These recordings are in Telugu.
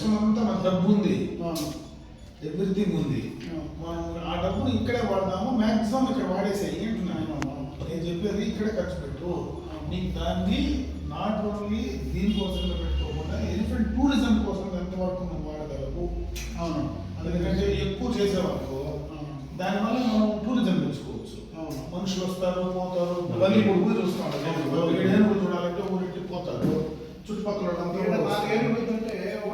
సిస్టమ్ అంతా మన డబ్బు ఉంది. ఎవ్రీథింగ్ ఉంది. మనం ఆ డబ్బుని ఇక్కడే వాడదాము మాక్సిమం ఇక్కడ వాడేసేయి అంటున్నాను నేను చెప్పేది ఇక్కడే ఖర్చు పెట్టు. నీకు దాన్ని నాట్ ఓన్లీ దీనికోసం పెట్టుకోకుండా ఎలిఫెంట్ టూరిజం కోసం ఎంతవరకు నువ్వు వాడగలవు? అవును. ఎందుకంటే ఎక్కువ అవును. దానివల్ల మనం టూరిజం పెంచుకోవచ్చు. మనుషులు వస్తారు పోతారు బలి ఊరు చూస్తాడు ఏనుగులు చూడాలంటే ఊరికి పోతారు చుట్టుపక్కల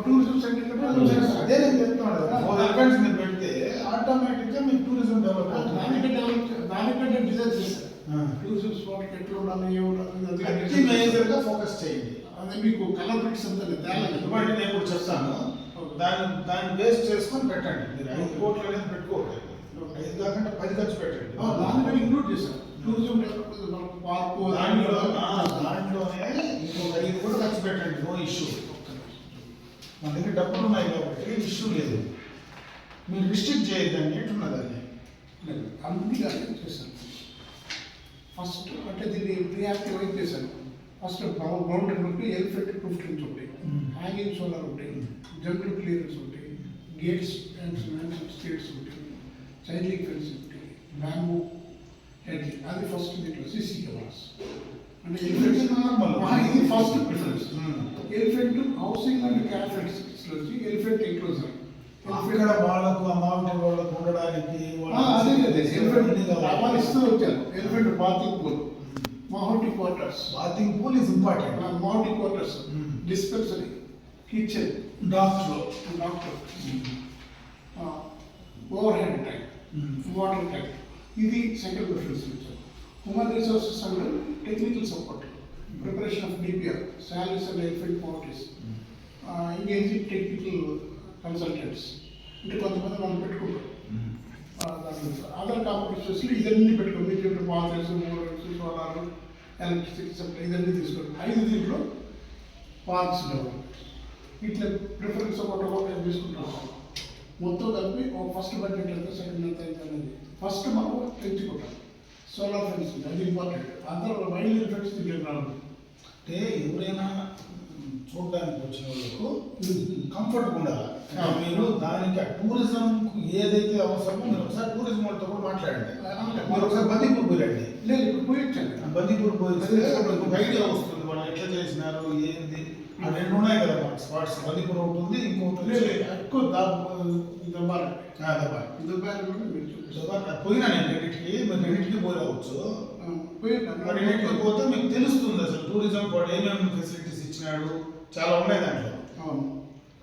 టూరిజం కట్టాలి. అదే నేను చెప్తున్నాను. కదా ఫోర్ ఎలిఫెంట్స్ మీరు పెడితే ఆటోమేటిక్గా మీకు టూరిజం డెవలప్ అవుతుంది. దానికంటే డిజైన్ ఆ. టూరిజం స్పాట్ ఎట్లా ఉండాలి గా ఫోకస్ చేయండి. అదే మీకు కలర్ బ్రిక్స్ అంతా ఇవ్వండి నేను ఇప్పుడు చెప్తాను. దాన్ని దాన్ని బేస్ చేసుకొని పెట్టండి. మీరు ఐదు కోట్లు అనేది పెట్టుకోకండి. ఐదు కాకుండా పది ఖర్చు పెట్టండి. దాన్ని కూడా ఇంక్లూడ్ చేశారు. టూరిజం పార్కు దాంట్లో దాంట్లోనే ఇంకొక ఐదు కూడా ఖర్చు పెట్టండి. నో ఇష్యూ మన దగ్గర డబ్బులు ఉన్నాయి కాబట్టి ఇష్యూ లేదు. మీరు రిస్ట్రిక్ట్ చేయొద్దండి అంటున్నదాన్ని అన్ని కానీ చేశాను. ఫస్ట్ అంటే దీన్ని ప్రియాక్టివేట్ చేశాను. ఫస్ట్ బౌండరీ ఉంటే ఎలిఫెంట్ ప్రూఫ్ ట్రీస్ ఉంటాయి. హ్యాంగింగ్ సోలార్ ఉంటాయి. జంగల్ క్లియరెన్స్ ఉంటాయి. గేట్స్ అండ్ స్టేట్స్ ఉంటాయి. చైల్డ్ ఫెన్స్ ఉంటాయి. బ్యాంబూ హెడ్ అది ఫస్ట్ దీంట్లో సీసీ కెమెరాస్. అంటే ఇది first preference. Elephant housing and క్యాఫెట్స్. నుంచి ఎలిఫెంట్ ఎక్లోజర్ అక్కడ వాళ్ళకు మామిడి వాళ్ళకు ఉండడానికి అదే అదే. వచ్చారు. Elephant bathing pool mahout quarters bathing pool is important mahout quarters. Dispensary kitchen doctor doctor overhead tank water tank ఇది సెకండ్ ప్రిఫరెన్స్ ఇచ్చారు human resources and technical support preparation of DPR salaries and elephant polities engaging technical consultants. అంటే కొంతమంది మనం పెట్టుకుంటారు. అదర్ కాంపిటీషన్స్లో ఇదన్నీ పెట్టుకోండి. చెప్పిన policies models solar electricity supply ఇదన్నీ తీసుకోండి. ఐదు దీంట్లో పార్క్స్ డెవలప్ ఇట్లా ప్రిఫరెన్స్ ఒకటి ఒకటి తీసుకుంటాం. మొత్తం కలిపి ఒక ఫస్ట్ బడ్జెట్ ఎంత సెకండ్ ఎంత ఎంత అనేది ఫస్ట్ మనం పెంచుకుంటాం సోలార్ ఫెన్స్ అది ఇంపార్టెంట్. అందరూ వైల్డ్ ఎఫెక్ట్స్ రాదు అంటే ఎవరైనా చూడడానికి వచ్చిన వాళ్ళకు కంఫర్ట్ ఉండాలి. మీరు దానికి ఆ టూరిజం ఏదైతే అవసరమో మీరు ఒకసారి టూరిజం వాళ్ళతో కూడా మాట్లాడండి. మీరు ఒకసారి బందీపూర్ పోయండి లేదు ఇప్పుడు పోయించండి బందీపూర్ పోయిస్తే ఐడియా వస్తుంది. మనం ఎట్లా చేసినారు ఏంది? ఆ రెండు ఉన్నాయి కదా మనకి స్పాట్స్ బందీపూర్ ఒకటి ఉంది ఇంకొకటి ఎక్కువ దబ్బాలి. దుబ్బాలి. కూడా మీరు చూపిస్తారు దబ్బా. పోయినా నేను రెండింటికి మీరు రెండింటికి పోయి రావచ్చు. మరి రెండింటికి పోతే మీకు తెలుస్తుంది అసలు టూరిజం వాడు ఏమేమి ఫెసిలిటీస్ ఇచ్చినాడు. చాలా ఉన్నాయి దాంట్లో. అవును.